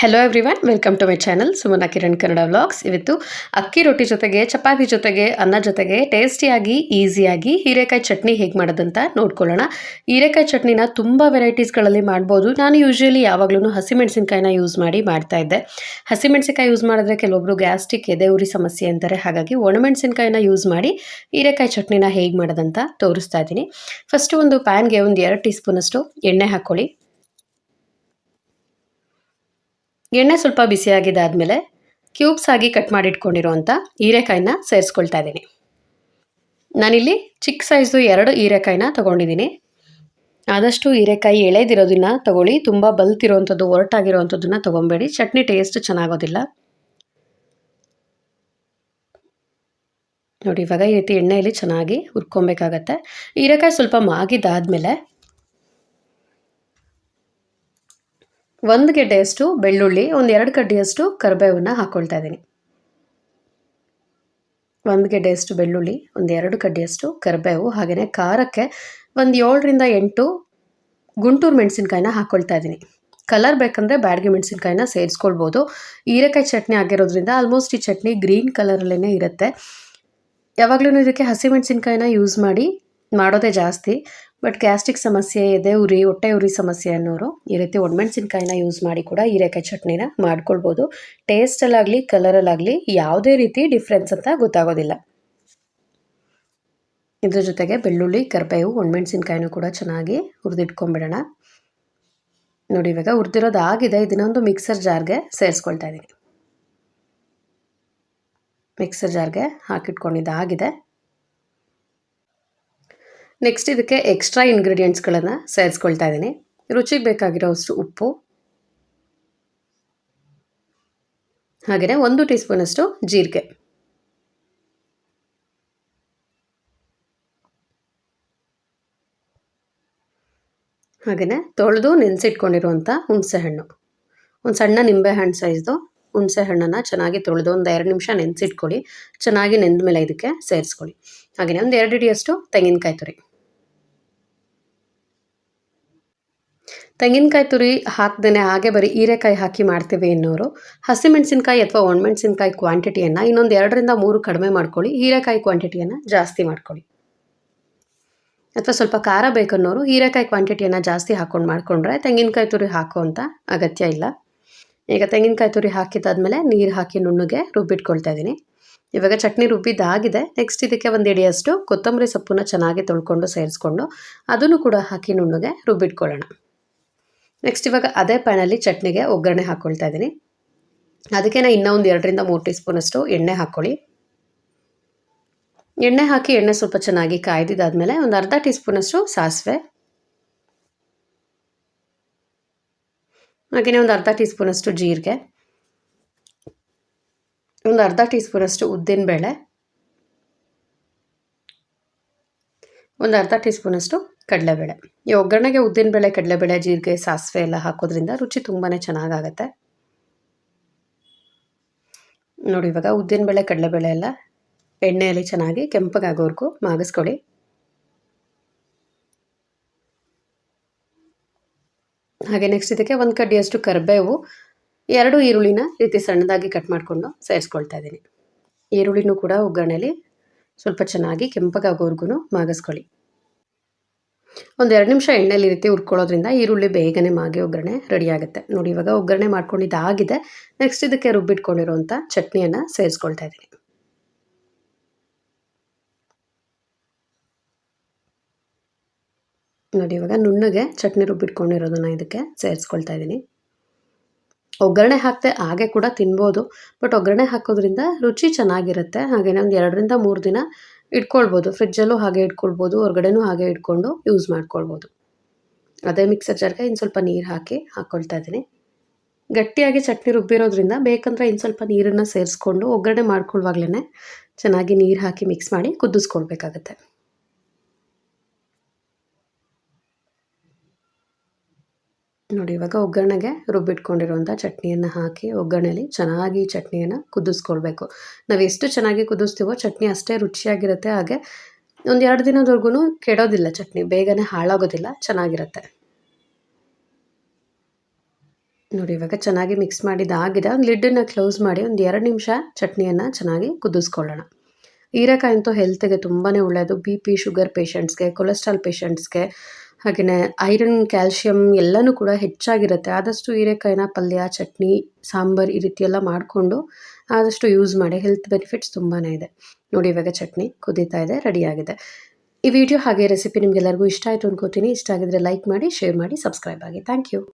Hello everyone welcome to my channel Sumana Kiran Kannada vlogs ಇವತ್ತು ಅಕ್ಕಿ ರೊಟ್ಟಿ ಜೊತೆಗೆ, ಚಪಾತಿ ಜೊತೆಗೆ, ಅನ್ನ ಜೊತೆಗೆ ಟೇಸ್ಟಿಯಾಗಿ ಈಸಿಯಾಗಿ ಹೀರೆಕಾಯಿ ಚಟ್ನಿ ಹೇಗೆ ಮಾಡೋದಂತ ನೋಡ್ಕೊಳ್ಳೋಣ. ಹೀರೆಕಾಯಿ ಚಟ್ನಿನ ತುಂಬ ವೆರೈಟೀಸ್ಗಳಲ್ಲಿ ಮಾಡ್ಬೋದು. ನಾನು ಯೂಶ್ವಲಿ ಯಾವಾಗಲೂ ಹಸಿಮೆಣಸಿನ್ಕಾಯಿನ ಯೂಸ್ ಮಾಡಿ ಮಾಡ್ತಾ ಇದ್ದೆ. ಹಸಿಮೆಣಸಿನ್ಕಾಯಿ ಯೂಸ್ ಮಾಡಿದ್ರೆ ಕೆಲವೊಬ್ರು ಗ್ಯಾಸ್ಟ್ರಿಕ್ ಎದೆ ಉರಿ ಸಮಸ್ಯೆ ಅಂತಾರೆ. ಹಾಗಾಗಿ ಒಣಮೆಣಸಿನ್ಕಾಯಿನ ಯೂಸ್ ಮಾಡಿ ಹೀರೆಕಾಯಿ ಚಟ್ನಿನ ಹೇಗೆ ಮಾಡೋದಂತ ತೋರಿಸ್ತಾ ಇದ್ದೀನಿ. ಫಸ್ಟು ಒಂದು ಪ್ಯಾನ್ಗೆ ಒಂದು ಎರಡು ಟೀ ಸ್ಪೂನಷ್ಟು ಎಣ್ಣೆ ಹಾಕ್ಕೊಳ್ಳಿ ಎಣ್ಣೆ ಸ್ವಲ್ಪ ಬಿಸಿಯಾಗಿದ್ದಾದಮೇಲೆ ಕ್ಯೂಬ್ಸ್ ಆಗಿ ಕಟ್ ಮಾಡಿಟ್ಕೊಂಡಿರುವಂಥ ಹೀರೆಕಾಯಿನ ಸೇರಿಸ್ಕೊಳ್ತಾ ಇದ್ದೀನಿ. ನಾನಿಲ್ಲಿ ಚಿಕ್ಕ ಸೈಜು ಎರಡು ಹೀರೆಕಾಯಿನ ತೊಗೊಂಡಿದ್ದೀನಿ. ಆದಷ್ಟು ಹೀರೆಕಾಯಿ ಎಳೆದಿರೋದನ್ನ ತೊಗೊಳ್ಳಿ, ತುಂಬ ಬಲ್ತಿರೋವಂಥದ್ದು ಒರಟಾಗಿರೋವಂಥದ್ದನ್ನ ತೊಗೊಬೇಡಿ. ಚಟ್ನಿ ಟೇಸ್ಟ್ ಚೆನ್ನಾಗೋದಿಲ್ಲ. ನೋಡಿ, ಇವಾಗ ಈ ರೀತಿ ಎಣ್ಣೆಯಲ್ಲಿ ಚೆನ್ನಾಗಿ ಹುರ್ಕೊಬೇಕಾಗತ್ತೆ. ಹೀರೆಕಾಯಿ ಸ್ವಲ್ಪ ಮಾಗಿದ್ದಾದಮೇಲೆ ಒಂದು ಗೆಡ್ಡೆಯಷ್ಟು ಬೆಳ್ಳುಳ್ಳಿ, ಒಂದು ಎರಡು ಕಡ್ಡಿಯಷ್ಟು ಕರ್ಬೇವನ್ನ ಹಾಕ್ಕೊಳ್ತಾ ಇದ್ದೀನಿ. ಒಂದು ಗೆಡ್ಡೆಯಷ್ಟು ಬೆಳ್ಳುಳ್ಳಿ, ಒಂದು ಎರಡು ಕಡ್ಡಿಯಷ್ಟು ಕರಿಬೇವು ಹಾಗೆಯೇ ಖಾರಕ್ಕೆ ಒಂದು ಏಳರಿಂದ ಎಂಟು ಗುಂಟೂರು ಮೆಣಸಿನ್ಕಾಯಿನ ಹಾಕ್ಕೊಳ್ತಾ ಇದ್ದೀನಿ. ಕಲರ್ ಬೇಕಂದರೆ ಬ್ಯಾಡ್ಗೆ ಮೆಣಸಿನ್ಕಾಯಿನ ಸೇರಿಸ್ಕೊಳ್ಬೋದು. ಹೀರೆಕಾಯಿ ಚಟ್ನಿ ಆಗಿರೋದ್ರಿಂದ ಆಲ್ಮೋಸ್ಟ್ ಈ ಚಟ್ನಿ ಗ್ರೀನ್ ಕಲರಲ್ಲೇ ಇರುತ್ತೆ. ಯಾವಾಗಲೂ ಇದಕ್ಕೆ ಹಸಿಮೆಣಸಿನ್ಕಾಯಿನ ಯೂಸ್ ಮಾಡಿ ಮಾಡೋದೇ ಜಾಸ್ತಿ. ಬಟ್ ಗ್ಯಾಸ್ಟ್ರಿಕ್ ಸಮಸ್ಯೆ ಇದೆ, ಉರಿ, ಹೊಟ್ಟೆ ಉರಿ ಸಮಸ್ಯೆ ಅನ್ನೋರು ಈ ರೀತಿ ಒಣಮೆಣಸಿನ್ಕಾಯಿನ ಯೂಸ್ ಮಾಡಿ ಕೂಡ ಹೀರೆಕಾಯಿ ಚಟ್ನಿನ ಮಾಡ್ಕೊಳ್ಬೋದು. ಟೇಸ್ಟಲ್ಲಾಗಲಿ ಕಲರಲ್ಲಾಗಲಿ ಯಾವುದೇ ರೀತಿ ಡಿಫ್ರೆನ್ಸ್ ಅಂತ ಗೊತ್ತಾಗೋದಿಲ್ಲ. ಇದ್ರ ಜೊತೆಗೆ ಬೆಳ್ಳುಳ್ಳಿ, ಕರಿಬೇವು, ಒಣಮೆಣಸಿನ್ಕಾಯಿನೂ ಕೂಡ ಚೆನ್ನಾಗಿ ಹುರಿದಿಟ್ಕೊಂಡ್ಬಿಡೋಣ ನೋಡಿ, ಇವಾಗ ಹುರಿದಿರೋದು ಆಗಿದೆ, ಇದನ್ನೊಂದು ಮಿಕ್ಸರ್ ಜಾರ್ಗೆ ಸೇರಿಸ್ಕೊಳ್ತಾ ಇದ್ದೀನಿ ಮಿಕ್ಸರ್ ಜಾರ್ಗೆ ಹಾಕಿಟ್ಕೊಂಡಿದ್ದಾಗಿದೆ. ನೆಕ್ಸ್ಟ್ ಇದಕ್ಕೆ ಎಕ್ಸ್ಟ್ರಾ ಇಂಗ್ರೀಡಿಯೆಂಟ್ಸ್ಗಳನ್ನು ಸೇರಿಸ್ಕೊಳ್ತಾ ಇದ್ದೀನಿ. ರುಚಿಗೆ ಬೇಕಾಗಿರೋಷ್ಟು ಉಪ್ಪು. ಹಾಗೆಯೇ ಒಂದು ಟೀ ಸ್ಪೂನಷ್ಟು ಜೀರಿಗೆ. ಹಾಗೆಯೇ ತೊಳೆದು ನೆನೆಸಿಟ್ಕೊಂಡಿರುವಂಥ ಹುಣಸೆಹಣ್ಣು ಒಂದು ಸಣ್ಣ ನಿಂಬೆಹಣ್ಣು ಸೈಜ್ದು ಹುಣಸೆ ಹಣ್ಣನ್ನು ಚೆನ್ನಾಗಿ ತೊಳೆದು ಒಂದು ಎರಡು ನಿಮಿಷ ನೆನೆಸಿಟ್ಕೊಳ್ಳಿ. ಚೆನ್ನಾಗಿ ನೆಂದ ಮೇಲೆ ಇದಕ್ಕೆ ಸೇರಿಸ್ಕೊಳ್ಳಿ. ಹಾಗೆಯೇ ಒಂದು ಎರಡು ಹಿಡಿಯಷ್ಟು ತೆಂಗಿನಕಾಯಿ ತುರಿ. ತೆಂಗಿನಕಾಯಿ ತುರಿ ಹಾಕ್ದೇ ಹಾಗೆ ಬರೀ ಹೀರೆಕಾಯಿ ಹಾಕಿ ಮಾಡ್ತೀವಿ ಅನ್ನೋರು ಹಸಿಮೆಣಸಿನ್ಕಾಯಿ ಅಥವಾ ಒಣಮೆಣಸಿನ್ಕಾಯಿ ಕ್ವಾಂಟಿಟಿಯನ್ನು ಇನ್ನೊಂದು ಎರಡರಿಂದ ಮೂರು ಕಡಿಮೆ ಮಾಡ್ಕೊಳ್ಳಿ. ಹೀರೆಕಾಯಿ ಕ್ವಾಂಟಿಟಿಯನ್ನು ಜಾಸ್ತಿ ಮಾಡ್ಕೊಳ್ಳಿ. ಅಥವಾ ಸ್ವಲ್ಪ ಖಾರ ಬೇಕನ್ನೋರು ಹೀರೆಕಾಯಿ ಕ್ವಾಂಟಿಟಿಯನ್ನು ಜಾಸ್ತಿ ಹಾಕ್ಕೊಂಡು ಮಾಡಿಕೊಂಡ್ರೆ ತೆಂಗಿನಕಾಯಿ ತುರಿ ಹಾಕುವಂಥ ಅಗತ್ಯ ಇಲ್ಲ. ಈಗ ತೆಂಗಿನಕಾಯಿ ತುರಿ ಹಾಕಿದ್ದಾದಮೇಲೆ ನೀರು ಹಾಕಿ ನುಣ್ಣಗೆ ರುಬ್ಬಿಟ್ಕೊಳ್ತಾ ಇದ್ದೀನಿ ಇವಾಗ ಚಟ್ನಿ ರುಬ್ಬಿದ್ದಾಗಿದೆ. ನೆಕ್ಸ್ಟ್ ಇದಕ್ಕೆ ಒಂದು ಇಡಿಯಷ್ಟು ಕೊತ್ತಂಬರಿ ಸೊಪ್ಪನ್ನ ಚೆನ್ನಾಗಿ ತೊಳ್ಕೊಂಡು ಸೇರಿಸ್ಕೊಂಡು ಅದನ್ನು ಕೂಡ ಹಾಕಿ ನುಣ್ಣಗೆ ರುಬ್ಬಿಟ್ಕೊಳ್ಳೋಣ. ನೆಕ್ಸ್ಟ್ ಇವಾಗ ಅದೇ ಪ್ಯಾನಲ್ಲಿ ಚಟ್ನಿಗೆ ಒಗ್ಗರಣೆ ಹಾಕ್ಕೊಳ್ತಾ ಇದ್ದೀನಿ. ಅದಕ್ಕೆ ನಾನು ಇನ್ನೂ ಒಂದು ಎರಡರಿಂದ ಮೂರು ಟೀ ಸ್ಪೂನಷ್ಟು ಎಣ್ಣೆ ಹಾಕ್ಕೊಳ್ಳಿ. ಎಣ್ಣೆ ಹಾಕಿ ಎಣ್ಣೆ ಸ್ವಲ್ಪ ಚೆನ್ನಾಗಿ ಕಾಯ್ದಿದ್ದಾದಮೇಲೆ ಒಂದು ಅರ್ಧ ಟೀ ಸ್ಪೂನಷ್ಟು ಸಾಸಿವೆ. ಹಾಗೆಯೇ ಒಂದು ಅರ್ಧ ಟೀ ಸ್ಪೂನಷ್ಟು ಜೀರಿಗೆ. ಒಂದು ಅರ್ಧ ಟೀ ಸ್ಪೂನಷ್ಟು ಉದ್ದಿನಬೇಳೆ. ಒಂದು ಅರ್ಧ ಟೀ ಸ್ಪೂನಷ್ಟು ಕಡಲೆಬೇಳೆ. ಈ ಒಗ್ಗರಣೆಗೆ ಉದ್ದಿನ ಬೇಳೆ, ಕಡಲೆಬೇಳೆ, ಜೀರಿಗೆ, ಸಾಸಿವೆ ಎಲ್ಲ ಹಾಕೋದ್ರಿಂದ ರುಚಿ ತುಂಬಾ ಚೆನ್ನಾಗಾಗತ್ತೆ. ನೋಡಿ, ಇವಾಗ ಉದ್ದಿನ ಬೇಳೆ, ಕಡಲೆಬೇಳೆ ಎಲ್ಲ ಎಣ್ಣೆಯಲ್ಲಿ ಚೆನ್ನಾಗಿ ಕೆಂಪಗಾಗೋವರೆಗೂ ಮಾಗಿಸ್ಕೊಳ್ಳಿ. ಹಾಗೆ ನೆಕ್ಸ್ಟ್ ಇದಕ್ಕೆ ಒಂದು ಕಡ್ಡಿಯಷ್ಟು ಕರಿಬೇವು, ಎರಡು ಈರುಳ್ಳಿನ ರೀತಿ ಸಣ್ಣದಾಗಿ ಕಟ್ ಮಾಡಿಕೊಂಡು ಸೇರಿಸ್ಕೊಳ್ತಾ ಇದ್ದೀನಿ. ಈರುಳ್ಳಿನೂ ಕೂಡ ಒಗ್ಗರಣೆಯಲ್ಲಿ ಸ್ವಲ್ಪ ಚೆನ್ನಾಗಿ ಕೆಂಪಗಾಗೋವರೆಗೂ ಮಾಗಿಸ್ಕೊಳ್ಳಿ. ಒಂದು ಎರಡು ನಿಮಿಷ ಎಣ್ಣೆಲಿ ರೀತಿ ಹುರ್ಕೊಳ್ಳೋದ್ರಿಂದ ಈರುಳ್ಳಿ ಬೇಗನೆ ಮಾಗಿ ಒಗ್ಗರಣೆ ರೆಡಿ ಆಗುತ್ತೆ. ನೋಡಿ, ಇವಾಗ ಒಗ್ಗರಣೆ ಮಾಡ್ಕೊಂಡಿದ್ದಾಗಿದೆ ನೆಕ್ಸ್ಟ್ ಇದಕ್ಕೆ ರುಬ್ಬಿಟ್ಕೊಂಡಿರುವಂಥ ಚಟ್ನಿಯನ್ನು ಸೇರಿಸ್ಕೊಳ್ತಾ ಇದ್ದೀನಿ. ನೋಡಿ, ಇವಾಗ ನುಣ್ಣಗೆ ಚಟ್ನಿ ರುಬ್ಬಿಟ್ಕೊಂಡಿರೋದನ್ನ ಇದಕ್ಕೆ ಸೇರಿಸ್ಕೊಳ್ತಾ ಇದ್ದೀನಿ. ಒಗ್ಗರಣೆ ಹಾಕ್ತೆ ಹಾಗೆ ಕೂಡ ತಿನ್ಬೋದು, ಬಟ್ ಒಗ್ಗರಣೆ ಹಾಕೋದ್ರಿಂದ ರುಚಿ ಚೆನ್ನಾಗಿರುತ್ತೆ. ಹಾಗೆಯೇ ಒಂದು ಎರಡರಿಂದ ಮೂರು ದಿನ ಇಟ್ಕೊಳ್ಬೋದು. ಫ್ರಿಜ್ಜಲ್ಲೂ ಹಾಗೆ ಇಟ್ಕೊಳ್ಬೋದು, ಹೊರಗಡೆನೂ ಹಾಗೆ ಇಟ್ಕೊಂಡು ಯೂಸ್ ಮಾಡ್ಕೊಳ್ಬೋದು. ಅದೇ ಮಿಕ್ಸರ್ ಜಾರ್ಗೆ ಇನ್ನು ಸ್ವಲ್ಪ ನೀರು ಹಾಕಿ ಹಾಕ್ಕೊಳ್ತಾ ಇದ್ದೀನಿ. ಗಟ್ಟಿಯಾಗಿ ಚಟ್ನಿ ರುಬ್ಬಿರೋದ್ರಿಂದ ಬೇಕಂದ್ರೆ ಇನ್ನು ಸ್ವಲ್ಪ ನೀರನ್ನು ಸೇರಿಸ್ಕೊಂಡು ಒಗ್ಗರಣೆ ಮಾಡ್ಕೊಳ್ಳುವಾಗಲೇ ಚೆನ್ನಾಗಿ ನೀರು ಹಾಕಿ ಮಿಕ್ಸ್ ಮಾಡಿ ಕುದಿಸ್ಕೊಳ್ಬೇಕಾಗತ್ತೆ. ನೋಡಿ, ಇವಾಗ ಒಗ್ಗರಣೆಗೆ ರುಬ್ಬಿಟ್ಕೊಂಡಿರುವಂಥ ಚಟ್ನಿಯನ್ನು ಹಾಕಿ ಒಗ್ಗರಣೆಯಲ್ಲಿ ಚೆನ್ನಾಗಿ ಚಟ್ನಿಯನ್ನು ಕುದಿಸ್ಕೊಳ್ಬೇಕು. ನಾವು ಎಷ್ಟು ಚೆನ್ನಾಗಿ ಕುದಿಸ್ತೀವೋ ಚಟ್ನಿ ಅಷ್ಟೇ ರುಚಿಯಾಗಿರುತ್ತೆ. ಹಾಗೆ ಒಂದು ಎರಡು ದಿನದವರೆಗೂ ಕೆಡೋದಿಲ್ಲ ಚಟ್ನಿ, ಬೇಗನೆ ಹಾಳಾಗೋದಿಲ್ಲ, ಚೆನ್ನಾಗಿರುತ್ತೆ. ನೋಡಿ, ಇವಾಗ ಚೆನ್ನಾಗಿ ಮಿಕ್ಸ್ ಮಾಡಿದ್ದಾಗಿದೆ ಒಂದು ಲಿಡ್ಡನ್ನು ಕ್ಲೋಸ್ ಮಾಡಿ ಒಂದು ಎರಡು ನಿಮಿಷ ಚಟ್ನಿಯನ್ನು ಚೆನ್ನಾಗಿ ಕುದಿಸ್ಕೊಳ್ಳೋಣ. ಹೀರೆಕಾಯಿ ಅಂತೂ ಹೆಲ್ತ್ಗೆ ತುಂಬಾ ಒಳ್ಳೆಯದು ಬಿ ಪಿ ಶುಗರ್ ಪೇಷಂಟ್ಸ್ಗೆ ಕೊಲೆಸ್ಟ್ರಾಲ್ ಪೇಷಂಟ್ಸ್ಗೆ ಹಾಗೆಯೇ ಐರನ್ ಕ್ಯಾಲ್ಶಿಯಮ್ ಎಲ್ಲನೂ ಕೂಡ ಹೆಚ್ಚಾಗಿರುತ್ತೆ. ಆದಷ್ಟು ಹೀರೆಕಾಯಿನ ಪಲ್ಯ, ಚಟ್ನಿ, ಸಾಂಬಾರು ಈ ರೀತಿ ಎಲ್ಲ ಮಾಡಿಕೊಂಡು ಆದಷ್ಟು ಯೂಸ್ ಮಾಡಿ ಹೆಲ್ತ್ ಬೆನಿಫಿಟ್ಸ್ ತುಂಬಾ ಇದೆ. ನೋಡಿ ಇವಾಗ ಚಟ್ನಿ ಕುದೀತಾ ಇದೆ ರೆಡಿಯಾಗಿದೆ ಈ ವಿಡಿಯೋ ಹಾಗೆ ರೆಸಿಪಿ ನಿಮಗೆಲ್ಲರಿಗೂ ಇಷ್ಟ ಆಯಿತು ಅನ್ಕೋತೀನಿ. ಇಷ್ಟ ಆಗಿದ್ರೆ ಲೈಕ್ ಮಾಡಿ ಶೇರ್ ಮಾಡಿ ಸಬ್ಸ್ಕ್ರೈಬ್ ಆಗಿ. Thank you